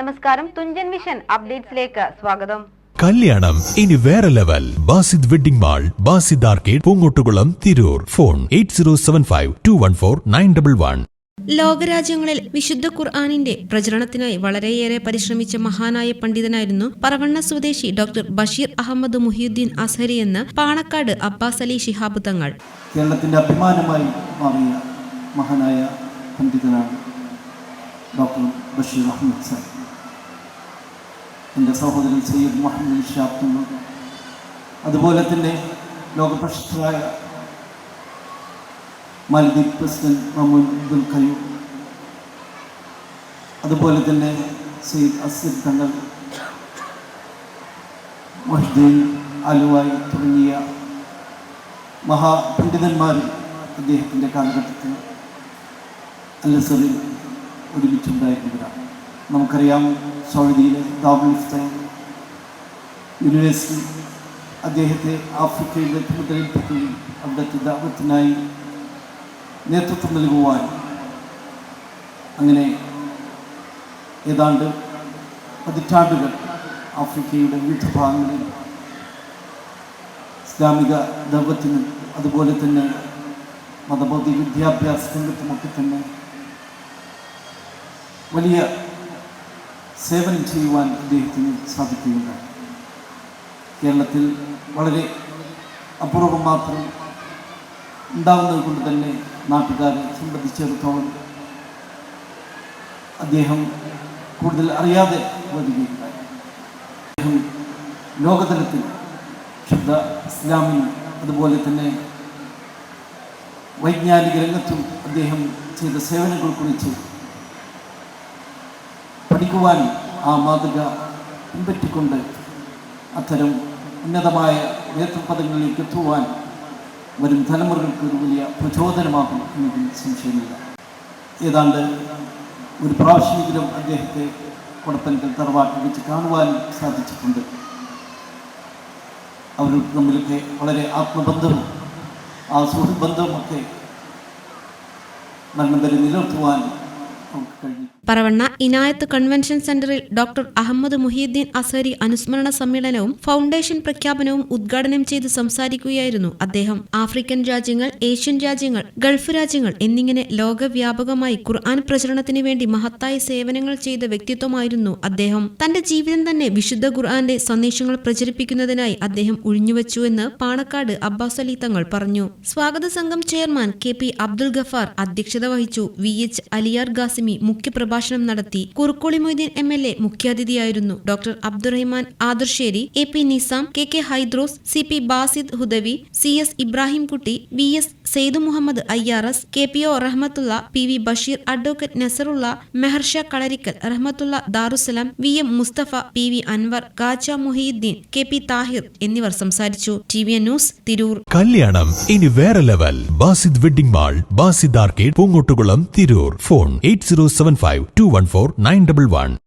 നമസ്കാരം. തുഞ്ചൻ വിഷൻ അപ്ഡേറ്റ്സിലേക്ക് സ്വാഗതം. കല്യാണം. ഇനി വേറെ level. Basid wedding mall Basid arcade Poongottukulam Tirur. Phone eight zero seven five two one four nine double one. ലോകരാജ്യങ്ങളിൽ വിശുദ്ധ ഖുർആാനിന്റെ പ്രചരണത്തിനായി വളരെയേറെ പരിശ്രമിച്ച മഹാനായ പണ്ഡിതനായിരുന്നു പറവണ്ണ സ്വദേശി ഡോക്ടർ ബഷീർ അഹമ്മദ് മുഹിയുദ്ദീൻ അസഹരി എന്ന് പാണക്കാട് അബ്ബാസ് അലി ശിഹാബ് തങ്ങൾ. കേരളത്തിന്റെ അഭിമാനമായി മാറിയ മഹാനായ പണ്ഡിതനാണ് ഡോക്ടർ ബഷീർ അഹമ്മദ് സാർ എന്റെ സഹോദരൻ സയ്യിദ് മുഹമ്മദ് ഷാബ്ദുള്ള അതുപോലെ തന്നെ ലോകപ്രശസ്തരായ മാലദ്വീപ് പ്രസിഡന്റ് മുഹമ്മദ് അബ്ദുൽ ഖലീം അതുപോലെ തന്നെ സയ്യിദ് അസിർ തങ്ങൾ മഹ്ദീൻ അലുവായി തുടങ്ങിയ മഹാപണ്ഡിതന്മാർ അദ്ദേഹത്തിന്റെ കാലഘട്ടത്തിൽ അല്ലസറിൽ ഒരുമിച്ചുണ്ടായിരുന്നവരാണ്. നമുക്കറിയാം സൗദിയിലെ ദാബുൽഫ്തൈൻ യൂണിവേഴ്സിറ്റി അദ്ദേഹത്തെ ആഫ്രിക്കയിലെ ചുമതലയിൽപ്പെടുകയും അവിടുത്തെ ദാപത്തിനായി നേതൃത്വം നൽകുവാൻ അങ്ങനെ ഏതാണ്ട് പതിറ്റാണ്ടുകൾ ആഫ്രിക്കയുടെ വിവിധ ഭാഗങ്ങളിൽ ഇസ്ലാമിക ദൗത്യത്തിനും അതുപോലെ തന്നെ മതബോധി വിദ്യാഭ്യാസ രംഗത്തുമൊക്കെ തന്നെ വലിയ സേവനം ചെയ്യുവാൻ അദ്ദേഹത്തിന് സാധിക്കുകയുണ്ടായി കേരളത്തിൽ വളരെ അപൂർവം മാത്രം ഉണ്ടാകുന്നത് കൊണ്ട് തന്നെ നാട്ടുകാരെ സംബന്ധിച്ചിടത്തോളം അദ്ദേഹം കൂടുതൽ അറിയാതെ വരികയുണ്ടായി അദ്ദേഹം ലോകതലത്തിൽ ശുദ്ധ ഇസ്ലാമിൽ അതുപോലെ തന്നെ വൈജ്ഞാനിക രംഗത്തും അദ്ദേഹം ചെയ്ത സേവനങ്ങളെക്കുറിച്ച് പഠിക്കുവാൻ ആ മാതൃക പിൻപറ്റിക്കൊണ്ട് അത്തരം ഉന്നതമായ നേതൃപദങ്ങളിലേക്ക് എത്തുവാൻ വരും തലമുറകൾക്ക് ഒരു വലിയ പ്രചോദനമാകും എന്നതിൽ സംശയമില്ല. ഏതാണ്ട് ഒരു പ്രാവശ്യമെങ്കിലും അദ്ദേഹത്തെ കൊടപ്പനക്കൽ തറവാട്ടിൽ വെച്ച് കാണുവാൻ സാധിച്ചിട്ടുണ്ട്. അവർ തമ്മിലൊക്കെ വളരെ ആത്മബന്ധവും ആ സുഹൃത്ത് ബന്ധവുമൊക്കെ മരണം വരെ നിലനിർത്തുവാൻ നമുക്ക് കഴിഞ്ഞു പറവണ്ണ ഇനായത്ത് കൺവെൻഷൻ സെന്ററിൽ ഡോക്ടർ അഹമ്മദ് മുഹീദ്ദീൻ അസഹരി അനുസ്മരണ സമ്മേളനവും ഫൗണ്ടേഷൻ പ്രഖ്യാപനവും ഉദ്ഘാടനം ചെയ്ത് സംസാരിക്കുകയായിരുന്നു അദ്ദേഹം. ആഫ്രിക്കൻ രാജ്യങ്ങൾ ഏഷ്യൻ രാജ്യങ്ങൾ ഗൾഫ് രാജ്യങ്ങൾ എന്നിങ്ങനെ ലോകവ്യാപകമായി ഖുർആൻ പ്രചരണത്തിന് വേണ്ടി മഹത്തായ സേവനങ്ങൾ ചെയ്ത വ്യക്തിത്വമായിരുന്നു അദ്ദേഹം. തന്റെ ജീവിതം തന്നെ വിശുദ്ധ ഖുർആന്റെ സന്ദേശങ്ങൾ പ്രചരിപ്പിക്കുന്നതിനായി അദ്ദേഹം ഒഴിഞ്ഞുവെച്ചുവെന്ന് പാണക്കാട് അബ്ബാസ് അലി തങ്ങൾ പറഞ്ഞു. സ്വാഗത സംഘം chairman K P Abdul Gafar അധ്യക്ഷത വഹിച്ചു വി എച്ച് അലിയാർ ഗാസിമി മുഖ്യപ്രഭാഷണം നടത്തി Kurukkoli Moideen M L A മുഖ്യാതിഥിയായിരുന്നു doctor Abdurahiman Adarsseri A P Nizam K K Haidros C P Basid Hudawi C S Ibrahimkutty V S Seidu Muhammad I R S K P O Rahmathulla P V Basheer advocate Nasarulla Meharsha Kalarikkal Rahmathulla Darussalam V M Musthafa P V Anwar Gacha Muhiyuddeen K P Thahir എന്നിവർ സംസാരിച്ചു. T V news Tirur. കല്യാണം ഇനി വേറെ level. Basid wedding mall Basid arcade Poongottukulam Tirur. Phone eight zero seven five 214 911.